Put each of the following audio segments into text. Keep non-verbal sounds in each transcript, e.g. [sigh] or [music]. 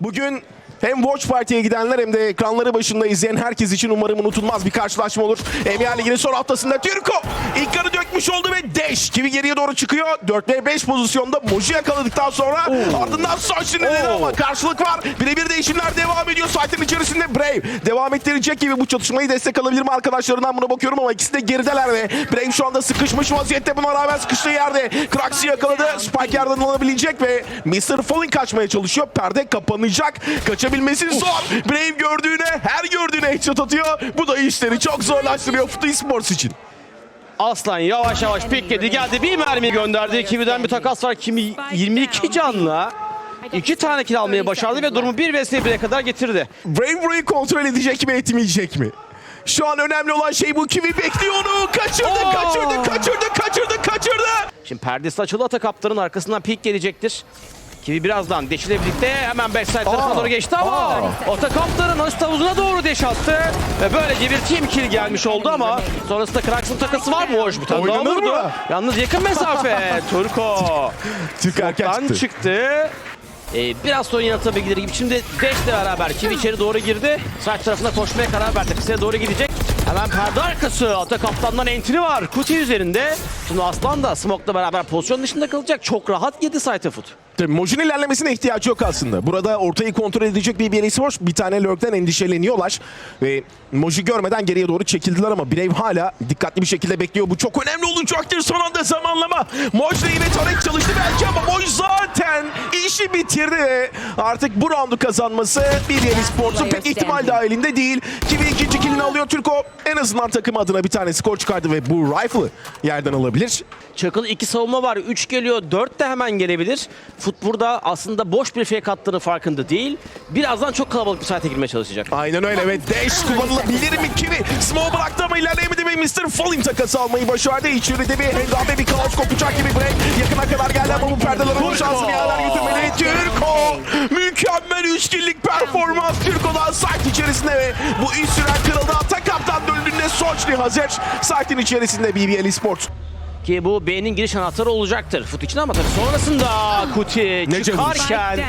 Bugün hem Watch Party'ye gidenler hem de ekranları başında izleyen herkes için umarım unutulmaz bir karşılaşma olur. Emir Ligi'nin son haftasında Türko ilk yarı dökmüş oldu ve Deş Kivi geriye doğru çıkıyor. 4 ve 5 pozisyonda Moji yakaladıktan sonra ardından Soçli'nin dedi ama karşılık var. Birebir değişimler devam ediyor. Saatin içerisinde Brave devam ettirecek gibi bu çatışmayı destek alabilir mi arkadaşlarından buna bakıyorum ama ikisi de gerideler ve Brave şu anda sıkışmış vaziyette buna rağmen sıkıştığı yerde Krax'i yakaladı. Spike yerden alabilecek ve Mr. Fallen kaçmaya çalışıyor. Perde kapanacak. Kaçabilmesi zor. Brave gördüğüne her gördüğüne headshot atıyor. Bu da işleri çok zorlaştırıyor Futu Esports için. Aslan yavaş yavaş pikledi geldi bir mermi gönderdi. Kimi'den bir takas var. Kimi 22 canla iki tane kill almayı başardı ve durumu 1 vs 1'e kadar getirdi. Brave burayı kontrol edecek mi etmeyecek mi? Şu an önemli olan şey bu. Kimi bekliyor onu. Kaçırdı, Oo. kaçırdı, kaçırdı, kaçırdı, kaçırdı. Şimdi perdesi açıldı Ata Kaptan'ın arkasından pik gelecektir. Kimi birazdan Deş ile birlikte hemen backside tarafına doğru geçti ama Kaptan'ın asist havuzuna doğru deş attı. Ve böylece bir team kill gelmiş oldu ama sonrasında Krax'ın takası var mı? Hoş bir tane daha vurdu. mı? Yalnız yakın mesafe. [laughs] Turko. Türk erken çıktı. çıktı. Ee, biraz sonra yine atabilir gibi. Şimdi Dash'le beraber Kivi içeri doğru girdi. Sağ tarafına koşmaya karar verdi. Kısaya doğru gidecek. Hemen perde arkası. Ata kaptandan entry var. Kuti üzerinde. Şimdi Aslan da Smoke'la beraber pozisyon dışında kalacak. Çok rahat site foot. Tabii ilerlemesine ihtiyacı yok aslında. Burada ortayı kontrol edecek bir BLC var. Bir tane Lurk'ten endişeleniyorlar. Ve Moji görmeden geriye doğru çekildiler ama Brave hala dikkatli bir şekilde bekliyor. Bu çok önemli olacaktır son anda zamanlama. Moj da yine taret çalıştı belki ama Moj zaten işi bitirdi ve artık bu roundu kazanması BBL Sports'un pek ihtimal dahilinde değil. Kivi ikinci killini alıyor. Türko en azından takım adına bir tane skor çıkardı ve bu rifle'ı yerden alabilir. Çakıl iki savunma var. 3 geliyor. 4 de hemen gelebilir. Fut burada aslında boş bir fake attığını farkında değil. Birazdan çok kalabalık bir site girmeye çalışacak. Aynen öyle ve Dash kullanılabilir mi Kiri? Smoke bıraktı ama ilerleyemedi ve Mr. Falling takası almayı başardı. İçeride bir hengabe bir kaos kopacak gibi Break. Yakına kadar geldi ama bu perdeler onun şansını yerden götürmedi. Türko! Mükemmel üçkillik performans Türko'dan site içerisinde ve bu üst süren kırıldı. Ata kaptan döndüğünde Soçli hazır. Site'in içerisinde BBL Esports. Ki bu B'nin giriş anahtarı olacaktır. Fut için ama tabii sonrasında Kuti çıkarken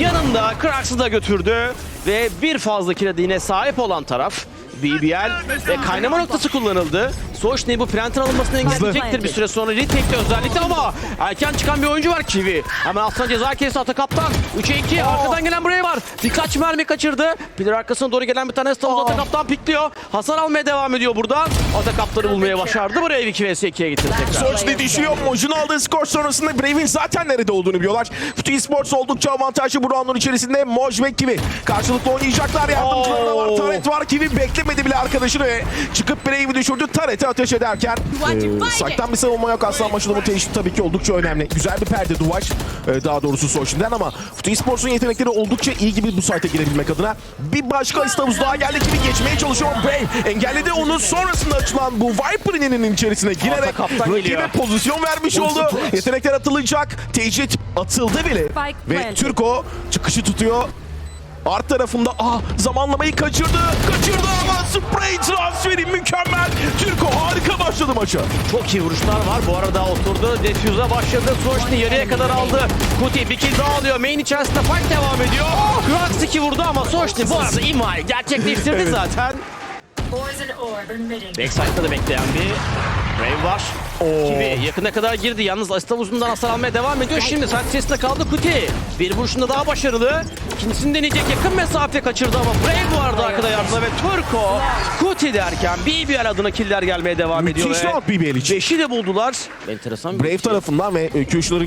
yanında Krax'ı da götürdü. Ve bir fazla kilide yine sahip olan taraf BBL ve kaynama noktası kullanıldı. Soçni bu plantin alınmasını engelleyecektir bir süre sonra retake'de özellikle ama erken çıkan bir oyuncu var Kiwi. Hemen altına ceza kesti Ata Kaptan. 3'e 2 arkadan gelen buraya var. Birkaç mermi kaçırdı. Pilar arkasına doğru gelen bir tane Stavuz Ata Kaptan pikliyor. Hasar almaya devam ediyor buradan. Ata Kaptan'ı bulmaya başardı. Buraya 2 vs 2'ye getirdi tekrar. Soçli düşüyor. Moj'un aldığı skor sonrasında Brave'in zaten nerede olduğunu biliyorlar. Futu Esports oldukça avantajlı bu roundun içerisinde. Moj ve Kivi karşılıklı oynayacaklar. Yardımcıları da var. Oo. Taret var. Kivi beklemedi bile arkadaşını ve çıkıp Brave'i düşürdü. Taret'e ateş ederken e, saktan bir savunma yok. Aslan maçı mutation tabii ki oldukça önemli. Güzel bir perde duvar. e, daha doğrusu Soçli'den ama Futu Esports'un yetenekleri oldukça iyi gibi bu site'e girebilmek adına. Bir başka istavuz daha geldi. Kivi geçmeye çalışıyor. Brave engelledi onu. Sonrasında açılan bu Viper'inin içerisine girerek rakibe pozisyon vermiş oldu. Yetenekler atılacak. Tecrit atıldı bile. Ve Türko çıkışı tutuyor. Art tarafında ah zamanlamayı kaçırdı. Kaçırdı ama spray transferi mükemmel. Türko harika başladı maça. Çok iyi vuruşlar var. Bu arada oturdu. Defuse'a başladı. Soçni yarıya kadar aldı. Kuti bir kill daha alıyor. Main içerisinde fight devam ediyor. Krax 2 vurdu ama Soçni bu arada imhayı gerçekleştirdi zaten. Orb emitting. Backside'da da bekleyen bir Brave var. Kivi yakına kadar girdi. Yalnız asist havuzundan hasar almaya devam ediyor. Şimdi sesinde kaldı Kuti. Bir vuruşunda daha başarılı. İkincisini deneyecek. Yakın mesafe kaçırdı ama Brave vardı arkada yardıma ve Turko Kuti derken BBL adına killer gelmeye devam ediyor. Müthiş ve round BBL için. Beşi de buldular. Enteresan bir Brave tarafından ve e,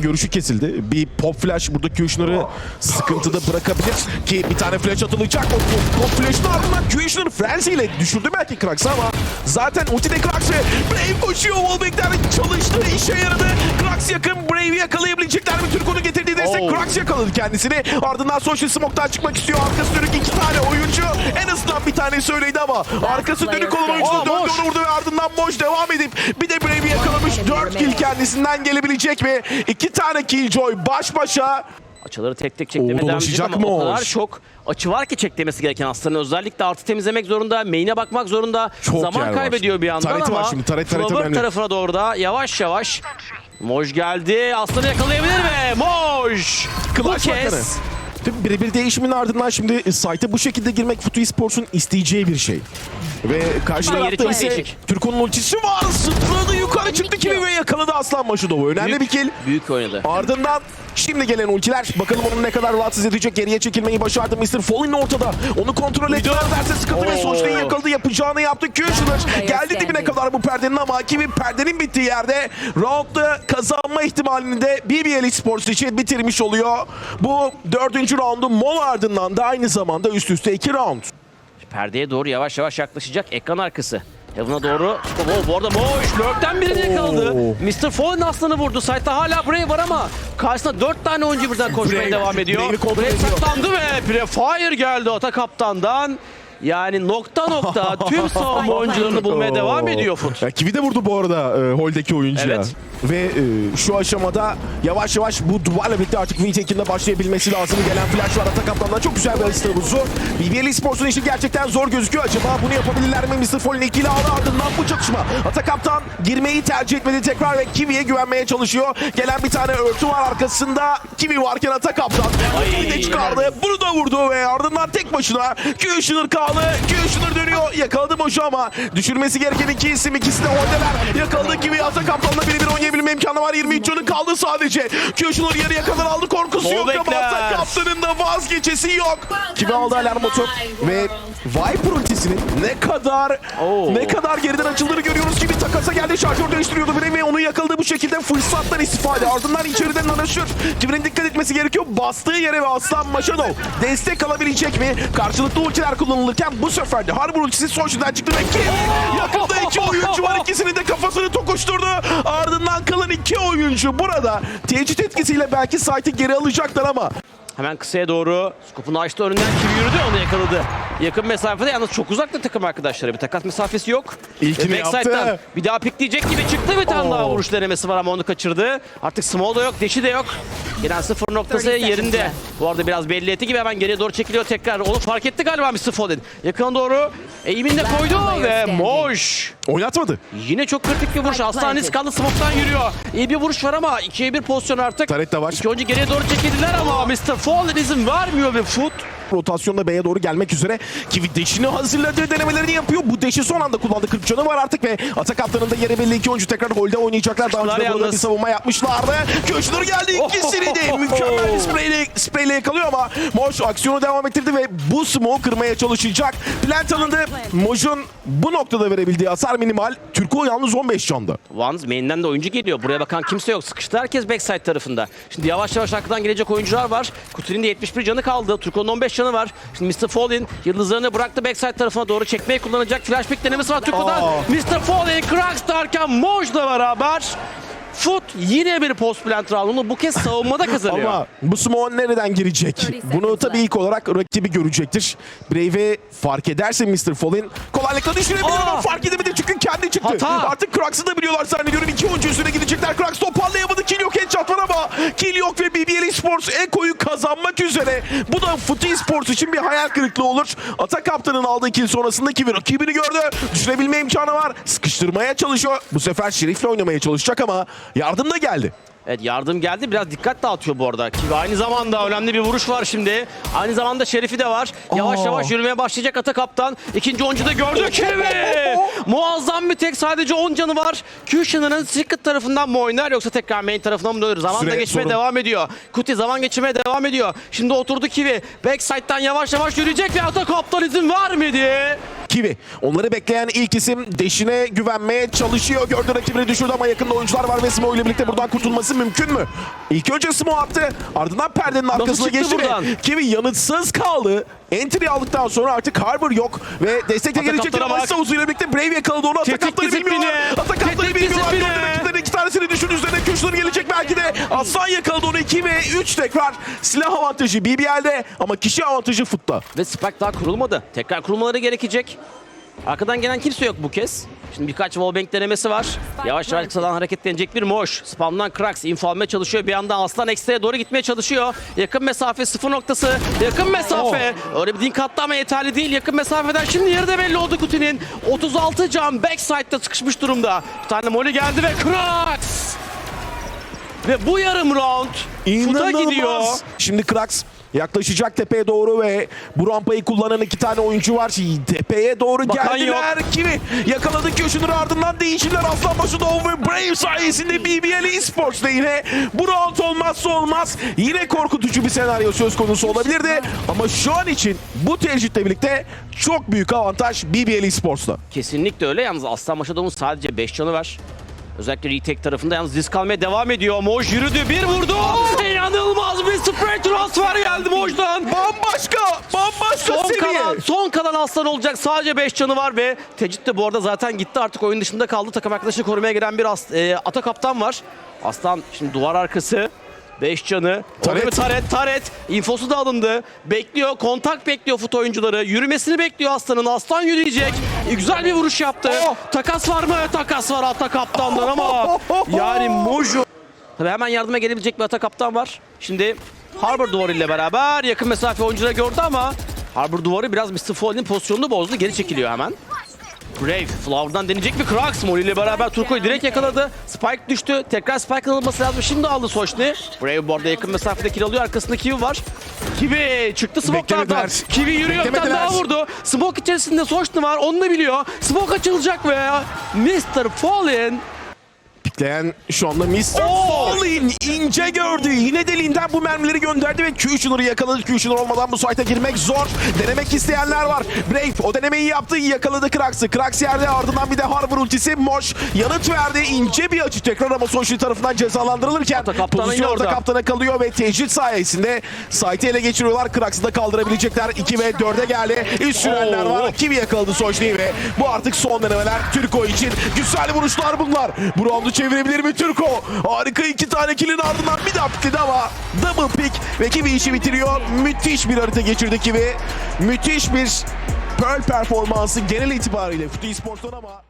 görüşü kesildi. Bir pop flash burada Kushner'ı sıkıntıda bırakabilir ki bir tane flash atılacak. O pop, pop flash'ın ardından Kushner frenzy ile düşürdü belki Krax'ı ama zaten ultide Krax ve Brave koşuyor. Wallback'ler çalıştı, işe yaradı. Krax yakın, Brave'i yakalayabilecekler mi? Türko'nun getirdiği destek Oh. Krax yakaladı kendisini. Ardından Social Smoke'tan çıkmak istiyor. Arkası dönük iki tane oyuncu. En azından bir tane söyledi ama arkası dönük olan oyuncu Aa, döndü boş. onu vurdu ve ardından Moş devam edip bir de Brave'i yakalamış. 4 kill kendisinden gelebilecek ve iki tane killjoy baş başa. Açıları tek tek edecek dolaşacak ama mı o kadar çok açı var ki çeklemesi gereken Aslan'ın. Özellikle artı temizlemek zorunda, main'e bakmak zorunda. Çok yer Zaman var. kaybediyor bir yandan Tareti ama var şimdi, taret, taret önemli. tarafına doğru da yavaş yavaş Moj geldi. Aslan'ı yakalayabilir mi? Moj! Bu kez birebir değişimin ardından şimdi site'e bu şekilde girmek Futu Esports'un isteyeceği bir şey. Ve karşı Yeri tarafta çok ise değişik. Türko'nun ultisi var. Sıtladı yukarı çıktı kimi ve yakaladı Aslan Maşudov'u. Önemli bir kill. Büyük oynadı. Ardından şimdi gelen ultiler. Bakalım onu ne kadar rahatsız edecek. Geriye çekilmeyi başardı Mr. Fallen ortada. Onu kontrol ettiler derse sıkıntı ve Oo. sonuçta yakaladı. Yapacağını yaptı. Kushner geldi dibine kadar bu perdenin ama kimi perdenin bittiği yerde roundda kazanma ihtimalini de BBL Esports için bitirmiş oluyor. Bu dördüncü roundu mol ardından da aynı zamanda üst üste iki round. Perdeye doğru yavaş yavaş yaklaşacak ekran arkası. Heaven'a doğru. Oh, bu arada Moş lurkten birini yakaladı. Oo. Mr. Fallen aslanı vurdu. Site'da hala Brave var ama karşısında 4 tane oyuncu birden koşmaya Brave. devam ediyor. Brave ediyor. saklandı ve Prefire geldi Ata Kaptan'dan. Yani nokta nokta [laughs] tüm savunma oyuncularını bulmaya devam ediyor Foot. Ya, Kivi de vurdu bu arada e, holdeki oyuncuya. Evet. Ve e, şu aşamada yavaş yavaş bu duvarla birlikte artık V-Take'in başlayabilmesi lazım. Gelen flash var Ata Kaptan'dan çok güzel bir asist havuzu. BBL Esports'un işi gerçekten zor gözüküyor. Acaba bunu yapabilirler mi? Mr. Fallen ikili aldı ardından bu çatışma. Ata Kaptan girmeyi tercih etmedi tekrar ve Kivi'ye güvenmeye çalışıyor. Gelen bir tane örtü var arkasında. Kivi varken Ata Kaptan. Kivi de çıkardı. Bunu da vurdu ve ardından tek başına Kushner kaldı. Kushner dönüyor. Yakaladı Moşu ama düşürmesi gereken iki isim. ikisi de oradalar. Yakaladı Kivi. Ata Kaptan'la birebir oynayabilme imkanı var. 23 canı kaldı sadece. Kushner yarıya kadar aldı. Korkusu yok ama. Ata Kaptan'ın da vazgeçesi yok. Kivi aldı alarm botu ve Viper ultisinin ne kadar Oo. ne kadar geriden açıldığını görüyoruz ki bir takasa geldi şarjör değiştiriyordu bile ve onu yakaladı bu şekilde fırsattan istifade. Ardından içeriden nanaşır. Kivi'nin dikkat etmesi gerekiyor. Bastığı yere ve Aslan Maşadov destek alabilecek mi? Karşılıklı ultiler kullanılırken bu sefer de Harbor ultisi Sochi'den çıktı ve Kivi yakında iki oyuncu var. İkisinin de kafasını tokuşturdu. Ardından kalan iki oyuncu burada. Tecrit etkisiyle belki site'i geri alacaklar ama Hemen kısaya doğru skopunu açtı önünden kim yürüdü onu yakaladı. Yakın mesafede yalnız çok uzakta takım arkadaşları. Bir takas mesafesi yok. İlkini backside'dan yaptı. Bir daha pikleyecek gibi çıktı bir tane daha vuruş denemesi var ama onu kaçırdı. Artık small da yok, deşi de yok. Gelen sıfır noktası 30 seconds yerinde. Bu arada biraz belli etti gibi hemen geriye doğru çekiliyor tekrar. Onu fark etti galiba Mr. Foden. Yakına doğru eğimini de koydu ve Moş. oynatmadı. Yine çok kritik bir vuruş. Aslan Niskanlı smoke'tan yürüyor. İyi bir vuruş var ama ikiye bir pozisyon artık. Taret de var. İki oyuncu geriye doğru çekildiler ama Mr. Fallen izin vermiyor ve foot. Rotasyonda B'ye doğru gelmek üzere. Kivi deşini hazırladığı denemelerini yapıyor. Bu deşi son anda kullandı. 40 canı var artık ve atak kaptanının da yeri belli iki oyuncu tekrar holde oynayacaklar. Daha önce burada bir savunma yapmışlardı. Köşnür geldi ikisini de mükemmel bir spreyle, spreyle yakalıyor ama Moş aksiyonu devam ettirdi ve bu smoke kırmaya çalışacak. Plant alındı. Moj'un bu noktada verebildiği hasar minimal. Türko yalnız 15 canda. Vans main'den de oyuncu geliyor. Buraya bakan kimse yok. Sıkıştı herkes backside tarafında. Şimdi yavaş yavaş arkadan gelecek oyuncular var. Kutu'nun de 71 canı kaldı. Turko'nun 15 canı var. Şimdi Mr. Fallen yıldızlarını bıraktı backside tarafına doğru çekmeyi kullanacak. Flash pick denemesi var Turko'dan. Aa. Mr. Fallen, Krax derken Moj'la beraber Foot yine bir post plant round'unu bu kez savunmada kazanıyor. Ama bu smoke nereden girecek? Bunu tabii ilk olarak rakibi görecektir. Brave'e fark ederse Mr. Fallen kolaylıkla düşürebilir ama fark edemedi çünkü kendi çıktı. Hata. Artık Krax'ı da biliyorlar zannediyorum. İki oyuncu üstüne gidecekler. Krax toparlayamadı. Kill yok headshot var ama Kill yok ve BBL Esports Eko'yu kazanmak üzere. Bu da Footy Esports için bir hayal kırıklığı olur. Atak kaptanın aldığı kill sonrasında Kivi rakibini gördü. Düşürebilme imkanı var. Sıkıştırmaya çalışıyor. Bu sefer Şerif'le oynamaya çalışacak ama yardım da geldi. Evet yardım geldi. Biraz dikkat dağıtıyor bu arada. Ki aynı zamanda önemli bir vuruş var şimdi. Aynı zamanda Şerif'i de var. Yavaş Aa. yavaş yürümeye başlayacak Ata Kaptan. İkinci oyuncu da gördü. [laughs] Kivi! Muazzam bir tek. Sadece 10 canı var. Kushner'ın Secret tarafından mı oynar yoksa tekrar main tarafına mı dönür? Zaman da Süre geçmeye sorun. devam ediyor. Kuti zaman geçirmeye devam ediyor. Şimdi oturdu Kivi. Backside'dan yavaş yavaş yürüyecek ve Ata Kaptan izin vermedi. Kivi. Onları bekleyen ilk isim Deşine güvenmeye çalışıyor. Gördü rakibini düşürdü ama yakında oyuncular var ve Smo ile birlikte buradan kurtulması mümkün mü? İlk önce Smo attı. Ardından perdenin arkasına geçti buradan? ve Kivi yanıtsız kaldı. Entry aldıktan sonra artık Harbor yok ve destekle gelecek ama bak. Savuzu ile birlikte Brave yakaladı onu. Ata Tetik Kaptan'ı disiplini. bilmiyorlar. Ata Kaptan'ı Tetik bilmiyorlar. Gördü rakiplerin iki tanesini düşürdü üzerine Köşnür gelecek belki de. Aslan yakaladı onu 2 ve 3 tekrar. Silah avantajı BBL'de ama kişi avantajı Foot'ta. Ve Spike daha kurulmadı. Tekrar kurulmaları gerekecek. Arkadan gelen kimse yok bu kez. Şimdi birkaç wallbang denemesi var. Yavaş yavaş kısadan hareketlenecek bir moş. Spamdan Krax info almaya çalışıyor. Bir yandan Aslan Ekstra'ya doğru gitmeye çalışıyor. Yakın mesafe sıfır noktası. Yakın mesafe. Öyle bir dink attı ama yeterli değil. Yakın mesafeden şimdi yeri de belli oldu Kutin'in. 36 can backside'da sıkışmış durumda. Bir tane moli geldi ve Krax. Ve bu yarım round Foot'a gidiyor. Şimdi Krax Yaklaşacak tepeye doğru ve bu rampayı kullanan iki tane oyuncu var. Tepeye doğru Bakan geldiler. Kimi yakaladı köşünün ardından değişimler Aslanbaşı Doğu ve Brave sayesinde BBL Esports'da yine bu round olmazsa olmaz. Yine korkutucu bir senaryo söz konusu olabilirdi. Ama şu an için bu tercihle birlikte çok büyük avantaj BBL Esports'ta. Kesinlikle öyle. Yalnız Aslan Maşadov'un sadece 5 canı var. Özellikle retake tarafında yalnız risk almaya devam ediyor. Moj yürüdü, bir vurdu. İnanılmaz bir spray transfer geldi Moj'dan. Bambaşka, bambaşka Son seviye. kalan, son kalan Aslan olacak. Sadece 5 canı var ve Tecit de bu arada zaten gitti. Artık oyun dışında kaldı. Takım arkadaşını korumaya gelen bir as, e, ata kaptan var. Aslan şimdi duvar arkası. 5 canı. Taret. Taret. Taret, taret. Infosu da alındı. Bekliyor. Kontak bekliyor fut oyuncuları. Yürümesini bekliyor Aslan'ın. Aslan yürüyecek. E, güzel bir vuruş yaptı. Oh. Takas var mı? Takas var ata kaptandan ama [laughs] yani Mojo. Tabii hemen yardıma gelebilecek bir ata kaptan var. Şimdi Harbor duvarı ile beraber yakın mesafe oyuncuları gördü ama Harbor duvarı biraz Mr. Fallen'in pozisyonunu bozdu. Geri çekiliyor hemen. Brave, Flower'dan deneyecek bir Krax. Molly ile beraber Turko'yu direkt yakaladı. Spike düştü. Tekrar Spike alınması lazım. Şimdi aldı Soşni. Brave bu arada yakın mesafede kill alıyor. Arkasında Kiwi var. Kiwi çıktı smoke'lardan. Kiwi yürüyor. Bir tane daha vurdu. Smoke içerisinde Soşni var. Onu da biliyor. Smoke açılacak ve Mr. Fallen Pikleyen şu anda Mr. Fallen ince gördü. Yine deliğinden bu mermileri gönderdi ve Q-Shooter'ı yakaladı. Q-Shooter olmadan bu site'a girmek zor. Denemek isteyenler var. Brave o denemeyi yaptı. Yakaladı Krax'ı. Krax yerde ardından bir de Harbor ultisi. Moş yanıt verdi. İnce bir açı tekrar ama Soşli tarafından cezalandırılırken Ata pozisyon orada kaptana kalıyor ve tecrit sayesinde site'i ele geçiriyorlar. Krax'ı da kaldırabilecekler. 2 ve 4'e geldi. Üst sürenler var. Kimi yakaladı Soşni'yi ve bu artık son denemeler Türko için. Güzel vuruşlar bunlar. Bu roundu çevirebilir mi Türko? Harika iki tane killin ardından bir pikledi ama double pick ve Kiwi işi bitiriyor. Müthiş bir harita geçirdi Kiwi. Müthiş bir Pearl performansı genel itibariyle Futu Esports'tan ama